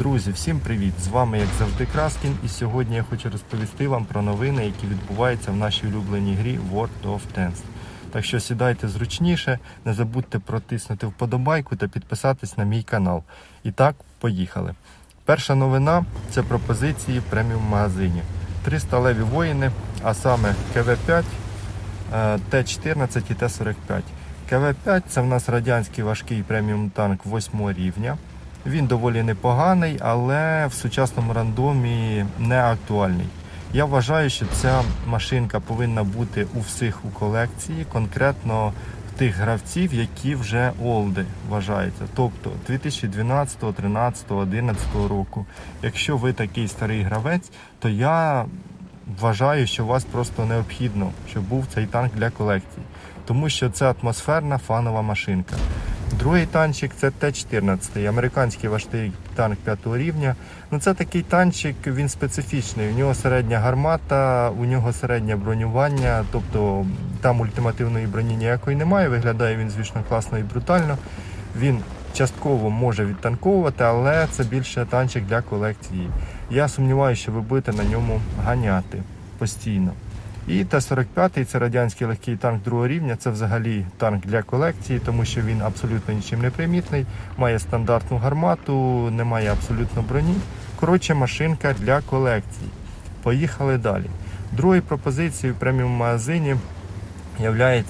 Друзі, всім привіт! З вами, як завжди, Краскін, і сьогодні я хочу розповісти вам про новини, які відбуваються в нашій улюбленій грі World of Tanks. Так що сідайте зручніше, не забудьте протиснути вподобайку та підписатись на мій канал. І так, поїхали. Перша новина це пропозиції в преміум магазині. Три сталеві воїни, а саме КВ-5, е, Т-14 і Т-45. КВ-5 це в нас радянський важкий преміум танк 8 рівня. Він доволі непоганий, але в сучасному рандомі не актуальний. Я вважаю, що ця машинка повинна бути у всіх у колекції, конкретно в тих гравців, які вже олди вважаються. Тобто 2012, 13, 11 року. Якщо ви такий старий гравець, то я вважаю, що вас просто необхідно, щоб був цей танк для колекції. Тому що це атмосферна фанова машинка. Другий танчик це Т-14, американський важкий танк 5 рівня. Ну це такий танчик, він специфічний. У нього середня гармата, у нього середнє бронювання, тобто там ультимативної броні ніякої немає. Виглядає він, звісно, класно і брутально. Він частково може відтанковувати, але це більше танчик для колекції. Я сумніваюся, що ви будете на ньому ганяти постійно. І Т-45 це радянський легкий танк другого рівня. Це взагалі танк для колекції, тому що він абсолютно нічим не примітний, має стандартну гармату, не має абсолютно броні. Коротше, машинка для колекції. Поїхали далі. Другою пропозицією в преміум магазині є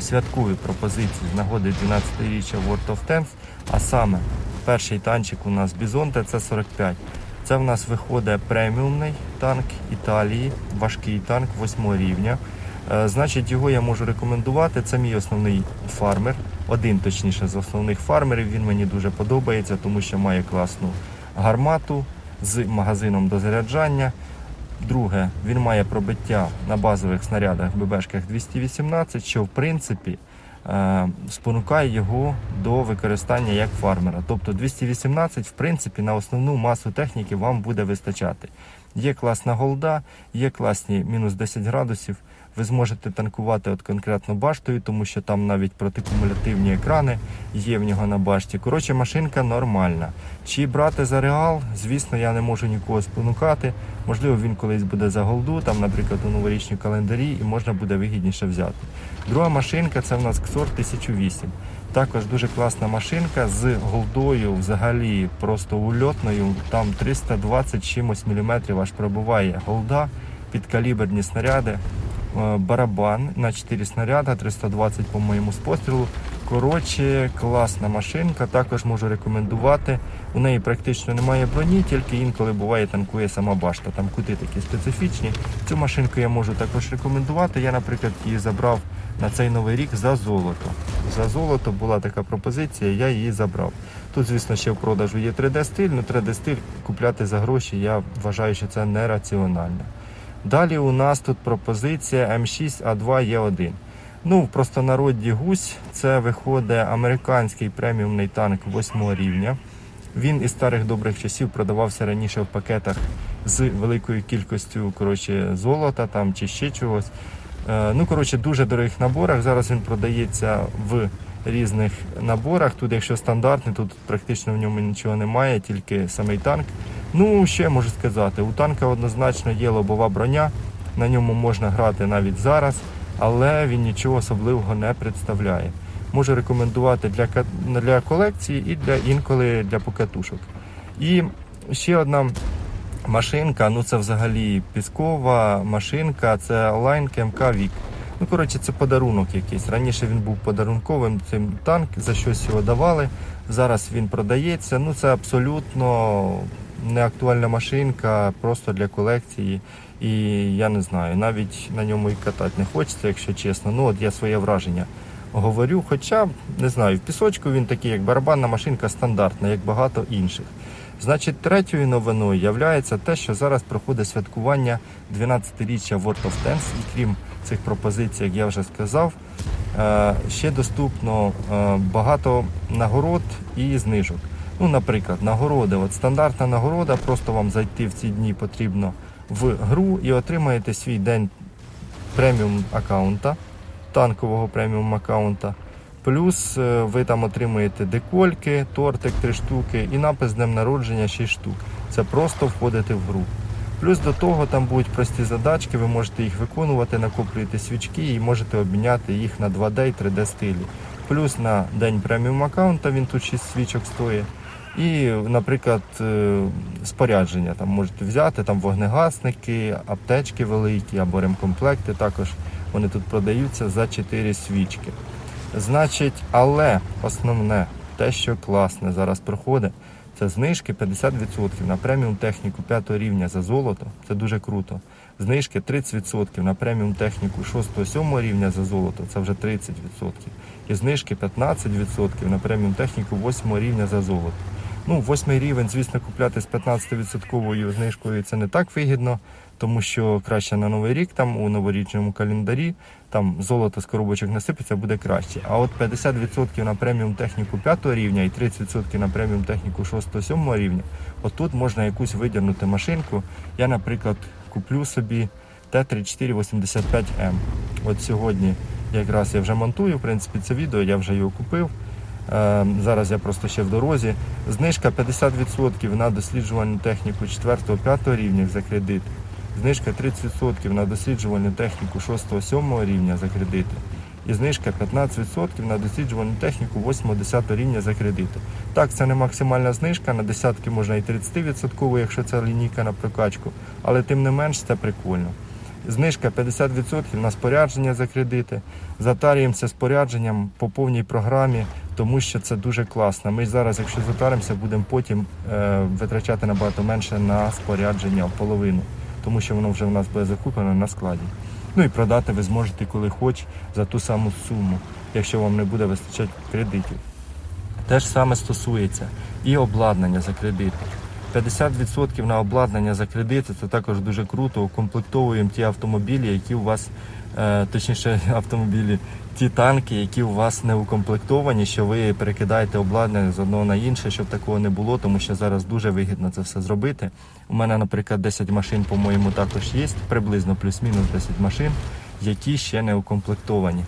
святкові пропозиції з нагоди 12-річчя World of Tanks, а саме перший танчик у нас Бізон ТЦ-45. Це в нас виходить преміумний танк Італії, важкий танк 8 рівня. Е, Значить, його я можу рекомендувати. Це мій основний фармер, один точніше з основних фармерів. Він мені дуже подобається, тому що має класну гармату з магазином до заряджання. Друге, він має пробиття на базових снарядах ББшках 218, що в принципі спонукає його до використання як фармера. Тобто 218, в принципі, на основну масу техніки вам буде вистачати. Є класна голда, є класні мінус 10 градусів. Ви зможете танкувати от конкретно баштою, тому що там навіть протикумулятивні екрани є в нього на башті. Коротше, машинка нормальна. Чи брати за реал, звісно, я не можу нікого спонукати. Можливо, він колись буде за голду, там, наприклад, у новорічні календарі, і можна буде вигідніше взяти. Друга машинка це в нас XOR 1008. Також дуже класна машинка з голдою, взагалі просто ульотною. Там 320 чимось міліметрів аж пробуває голда, підкаліберні снаряди, барабан на 4 снаряди, 320 по моєму пострілу. Коротше, класна машинка, також можу рекомендувати. У неї практично немає броні, тільки інколи буває танкує сама башта. Там кути такі специфічні. Цю машинку я можу також рекомендувати. Я, наприклад, її забрав на цей новий рік за золото. За золото була така пропозиція, я її забрав. Тут, звісно, ще в продажу є 3D-стиль, але 3D-стиль купляти за гроші, я вважаю, що це нераціонально. Далі у нас тут пропозиція М6А2Е1. Ну, в простонароді гусь це виходить американський преміумний танк 8 рівня. Він із старих добрих часів продавався раніше в пакетах з великою кількістю коротше, золота там, чи ще чогось. Е, Ну, коротше, дуже дорогих наборах. Зараз він продається в різних наборах. Тут, якщо стандартний, тут практично в ньому нічого немає, тільки самий танк. Ну, я можу сказати? У танка однозначно є лобова броня, на ньому можна грати навіть зараз, але він нічого особливого не представляє. Можу рекомендувати для, для колекції і для інколи для покатушок. І ще одна машинка, ну це взагалі піскова машинка, це Line КМК Вік. Ну, коротше, це подарунок якийсь. Раніше він був подарунковим, цим танк, за щось його давали. Зараз він продається. Ну, це абсолютно неактуальна машинка, просто для колекції. І я не знаю, навіть на ньому і катати не хочеться, якщо чесно. Ну, от я своє враження говорю. Хоча, не знаю, в пісочку він такий, як барабанна машинка стандартна, як багато інших. Значить, третьою новиною є те, що зараз проходить святкування 12-річчя World of Tanks, і крім цих пропозицій, як я вже сказав, е, ще доступно е, багато нагород і знижок. Ну, наприклад, нагороди. От стандартна нагорода, просто вам зайти в ці дні потрібно в гру і отримаєте свій день преміум аккаунта, танкового преміум аккаунта. Плюс е, ви там отримуєте декольки, тортик 3 штуки і напис днем народження 6 штук. Це просто входити в гру. Плюс до того там будуть прості задачки, ви можете їх виконувати, накоплюєте свічки і можете обміняти їх на 2D і 3D стилі. Плюс на день преміум аккаунта він тут 6 свічок стоїть. І, наприклад, е, спорядження там можете взяти там вогнегасники, аптечки великі або ремкомплекти. Також вони тут продаються за 4 свічки. Значить, але основне, те, що класне зараз проходить, це знижки 50% на преміум техніку 5 рівня за золото. Це дуже круто. Знижки 30% на преміум техніку 6-7 рівня за золото, це вже 30%. І знижки 15% на преміум техніку 8 рівня за золото. Ну, 8 рівень, звісно, купляти з 15% знижкою це не так вигідно, тому що краще на новий рік, там у новорічному календарі, там золото з коробочок насипеться, буде краще. А от 50% на преміум техніку 5 рівня і 30% на преміум техніку 6-7 рівня, от тут можна якусь видірнути машинку. Я, наприклад, куплю собі Т-3485М. От сьогодні якраз я вже монтую, в принципі, це відео, я вже його купив. Е, Зараз я просто ще в дорозі. Знижка 50% на досліджувальну техніку 4-5 рівнях за кредит. Знижка 30% на досліджувальну техніку 6-7 рівня за кредити. І знижка 15% на досліджувальну техніку 8-10 рівня за кредити. Так, це не максимальна знижка, на десятки можна і 30%, якщо це лінійка на прокачку, але тим не менш це прикольно. Знижка 50% на спорядження за кредити. Затарюємося спорядженням по повній програмі, тому що це дуже класно. Ми зараз, якщо затаримося, будемо потім е, витрачати набагато менше на спорядження в половину, тому що воно вже в нас буде закуплено на складі. Ну і продати ви зможете коли хоч за ту саму суму, якщо вам не буде вистачати кредитів. Те ж саме стосується і обладнання за кредити. 50% на обладнання за кредити це також дуже круто. Укомплектовуємо ті автомобілі, які у вас, точніше, автомобілі, ті танки, які у вас не укомплектовані, що ви перекидаєте обладнання з одного на інше, щоб такого не було, тому що зараз дуже вигідно це все зробити. У мене, наприклад, 10 машин, по-моєму, також є, приблизно плюс-мінус 10 машин, які ще не укомплектовані.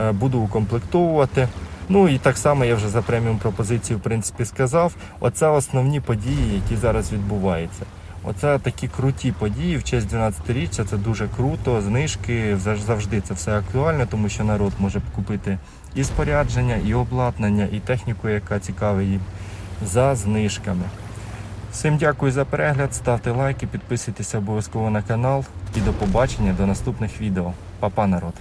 Е, Буду укомплектовувати. Ну і так само я вже за преміум пропозицію в принципі сказав. Оце основні події, які зараз відбуваються. Оце такі круті події в честь 12-річчя. Це дуже круто. Знижки завжди це все актуально, тому що народ може купити і спорядження, і обладнання, і техніку, яка цікава їм за знижками. Всім дякую за перегляд, ставте лайки, підписуйтесь обов'язково на канал і до побачення до наступних відео. Па-па, народ!